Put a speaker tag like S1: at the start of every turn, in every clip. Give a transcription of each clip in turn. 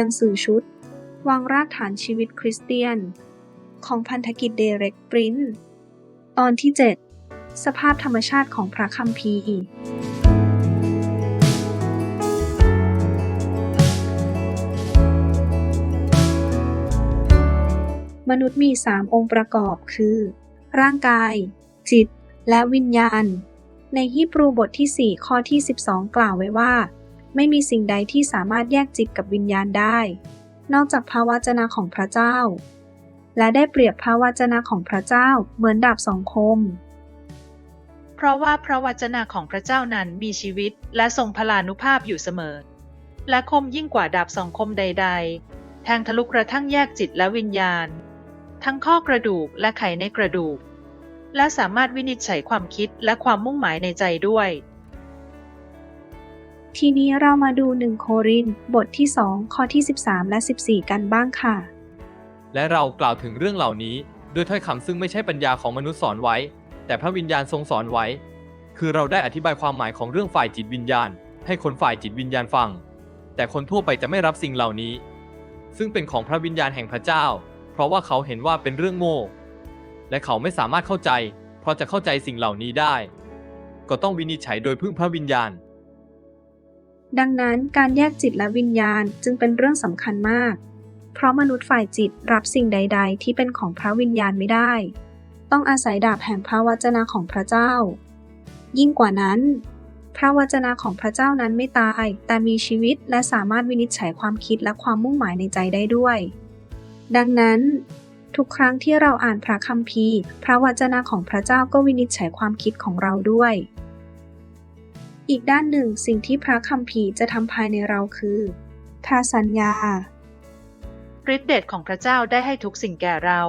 S1: หนังสือชุด วางรากฐานชีวิตคริสเตียน ของพันธกิจเดเร็กปรินท์ตอนที่ 7 สภาพธรรมชาติของพระคัมภีร์มนุษย์มี 3 องค์ประกอบคือ ร่างกาย จิต และวิญญาณ ในฮีบรูบทที่ 4 ข้อที่ 12 กล่าวไว้ว่า ไม่มีสิ่งใดที่สามารถแยกจิตกับวิญญาณได้ นอกจากพระวจนะของพระเจ้า และได้เปรียบพระวจนะของพระเจ้าเหมือนดาบสองคม
S2: เพราะว่าพระวจนะของพระเจ้านั้นมีชีวิตและทรงพลานุภาพอยู่เสมอ และคมยิ่งกว่าดาบสองคมใด ๆ แทงทะลุกระทั่งแยกจิตและวิญญาณ ทั้งข้อกระดูกและไขในกระดูก และสามารถวินิจฉัยความคิดและความมุ่งหมายในใจด้วย
S1: ทีนี้เรามาดูหนึ่งโครินบทที่ 2 ข้อที่ 13 และ 14 กันบ้างค่ะ
S3: และเรากล่าวถึงเรื่องเหล่านี้ด้วยถ้อยคำซึ่งไม่ใช่ปัญญาของมนุษย์สอนไว้ แต่พระวิญญาณทรงสอนไว้ คือเราได้อธิบายความหมายของเรื่องฝ่ายจิตวิญญาณ ให้คนฝ่ายจิตวิญญาณฟัง แต่คนทั่วไปจะไม่รับสิ่งเหล่านี้ ซึ่งเป็นของพระวิญญาณแห่งพระเจ้า เพราะว่าเขาเห็นว่าเป็นเรื่องโง่และเขาไม่สามารถเข้าใจ เพราะจะเข้าใจสิ่งเหล่านี้ได้ ก็ต้องวินิจฉัยโดยพึ่งพระวิญญาณ
S1: ดังนั้นการแยกจิตและวิญญาณจึงเป็นเรื่องสำคัญมาก เพราะมนุษย์ฝ่ายจิตรับสิ่งใด ๆ ที่เป็นของพระวิญญาณไม่ได้ ต้องอาศัยดาบแห่งพระวจนะของพระเจ้า ยิ่งกว่านั้น พระวจนะของพระเจ้านั้นไม่ตาย แต่มีชีวิตและสามารถวินิจฉัยความคิดและความมุ่งหมายในใจได้ด้วย ดังนั้น ทุกครั้งที่เราอ่านพระคัมภีร์ พระวจนะของพระเจ้าก็วินิจฉัยความคิดของเราด้วย อีกด้านหนึ่งสิ่งที่พระคัมภีร์จะทำภายในเราคือพระสัญญา
S2: ฤทธิเดชของพระเจ้าได้ให้ทุกสิ่งแก่เรา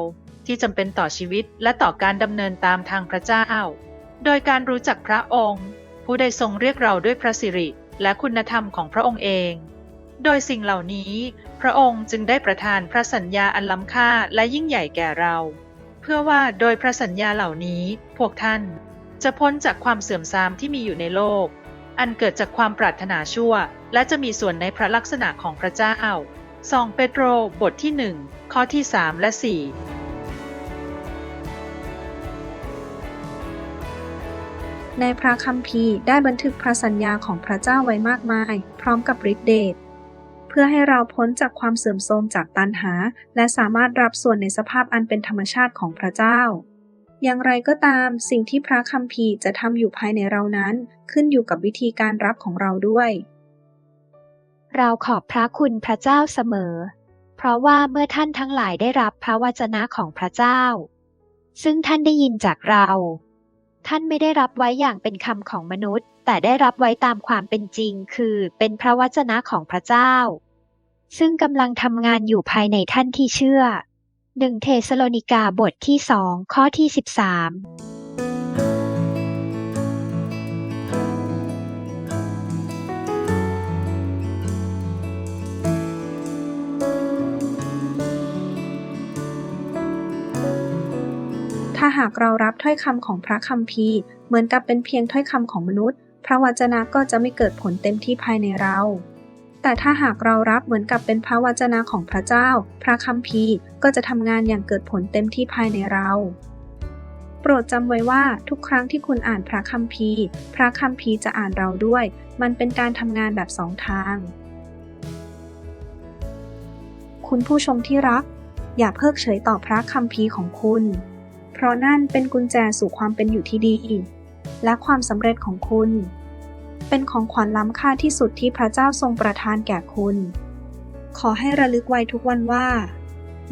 S2: ที่จำเป็นต่อชีวิตและต่อการดำเนินตามทางพระเจ้า โดยการรู้จักพระองค์ ผู้ได้ทรงเรียกเราด้วยพระสิริและคุณธรรมของพระองค์เอง โดยสิ่งเหล่านี้ พระองค์จึงได้ประทานพระสัญญาอันล้ำค่าและยิ่งใหญ่แก่เรา เพื่อว่าโดยพระสัญญาเหล่านี้พวกท่านจะพ้นจากความเสื่อมทรามที่มีอยู่ในโลก อันเกิดจากความปรารถนาชั่ว และจะมีส่วนในพระลักษณะของพระเจ้า 2 เปโตรบทที่ 1 ข้อที่ 3 และ 4
S1: ในพระคัมภีร์ได้บันทึกพระสัญญาของพระเจ้าไว้มากมาย พร้อมกับฤทธิเดชเพื่อให้เราพ้นจากความเสื่อมโทรมจากตัณหา และสามารถรับส่วนในสภาพอันเป็นธรรมชาติของพระเจ้า อย่างไรก็ตาม สิ่งที่พระคัมภีร์จะทำอยู่ภายในเรานั้น ขึ้นอยู่กับวิธีการรับของเราด้วย
S4: เราขอบพระคุณพระเจ้าเสมอ เพราะว่าเมื่อท่านทั้งหลายได้รับพระวจนะของพระเจ้า ซึ่งท่านได้ยินจากเรา ท่านไม่ได้รับไว้อย่างเป็นคำของมนุษย์ แต่ได้รับไว้ตามความเป็นจริง คือเป็นพระวจนะของพระเจ้า ซึ่งกำลังทำงานอยู่ภายในท่านที่เชื่อ หนึ่งเทสโลนิกาบทที่สองข้อที่สิบสาม
S1: ถ้าหากเรารับถ้อยคำของพระคัมภีร์ เหมือนกับเป็นเพียงถ้อยคำของมนุษย์ พระวจนะก็จะไม่เกิดผลเต็มที่ภายในเรา แต่ถ้าหากเรารับเหมือนกับเป็นพระวจนะของพระเจ้า พระคัมภีร์ก็จะทำงานอย่างเกิดผลเต็มที่ภายในเรา โปรดจำไว้ว่าทุกครั้งที่คุณอ่านพระคัมภีร์ พระคัมภีร์จะอ่านเราด้วย มันเป็นการทำงานแบบสองทาง คุณผู้ชมที่รัก อย่าเพิกเฉยต่อพระคัมภีร์ของคุณ เพราะนั่นเป็นกุญแจสู่ความเป็นอยู่ที่ดี และความสำเร็จของคุณ เป็นของขวัญล้ำค่าที่สุดที่พระเจ้าทรงประทานแก่คุณ ขอให้ระลึกไว้ทุกวันว่า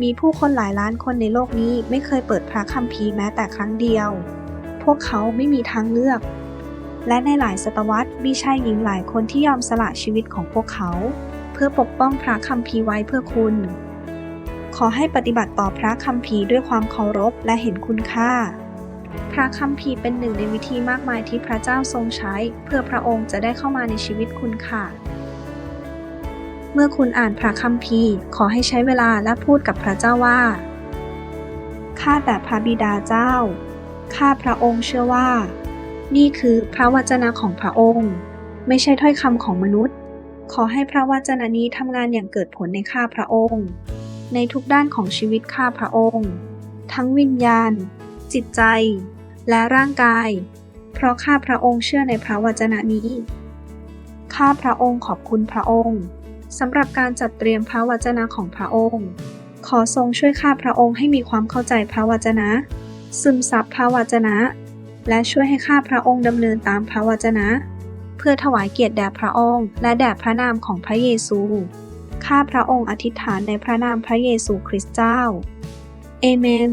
S1: มีผู้คนหลายล้านคนในโลกนี้ไม่เคยเปิดพระคัมภีร์แม้แต่ครั้งเดียว พวกเขาไม่มีทางเลือก และในหลายศตวรรษมีชายหญิงหลายคนที่ยอมสละชีวิตของพวกเขา เพื่อปกป้องพระคัมภีร์ไว้เพื่อคุณ ขอให้ปฏิบัติต่อพระคัมภีร์ด้วยความเคารพและเห็นคุณค่า ระคัมภีร์เป็นหนึ่งในวิธีมากมายที่พระเจ้าทรงใช้ เพื่อพระองค์จะได้เข้ามาในชีวิตคุณค่ะ เมื่อคุณอ่านพระคัมภีร์ ขอให้ใช้เวลาและพูดกับพระเจ้าว่า ข้าแต่พระบิดาเจ้า ข้าพระองค์เชื่อว่า นี่คือพระวจนะของพระองค์ ไม่ใช่ถ้อยคำของมนุษย์ ขอให้พระวจนะนี้ทำงานอย่างเกิดผลในข้าพระองค์ ในทุกด้านของชีวิตข้าพระองค์ ทั้งวิญญาณจิตใจ และร่างกาย เพราะข้าพระองค์เชื่อในพระวจนะนี้ ข้าพระองค์ขอบคุณพระองค์สำหรับการจัดเตรียมพระวจนะของพระองค์ ขอทรงช่วยข้าพระองค์ให้มีความเข้าใจพระวจนะ ซึมซับพระวจนะ และช่วยให้ข้าพระองค์ดำเนินตามพระวจนะ เพื่อถวายเกียรติแด่พระองค์ และแด่พระนามของพระเยซู ข้าพระองค์อธิษฐานในพระนามพระเยซูคริสต์เจ้า เอเมน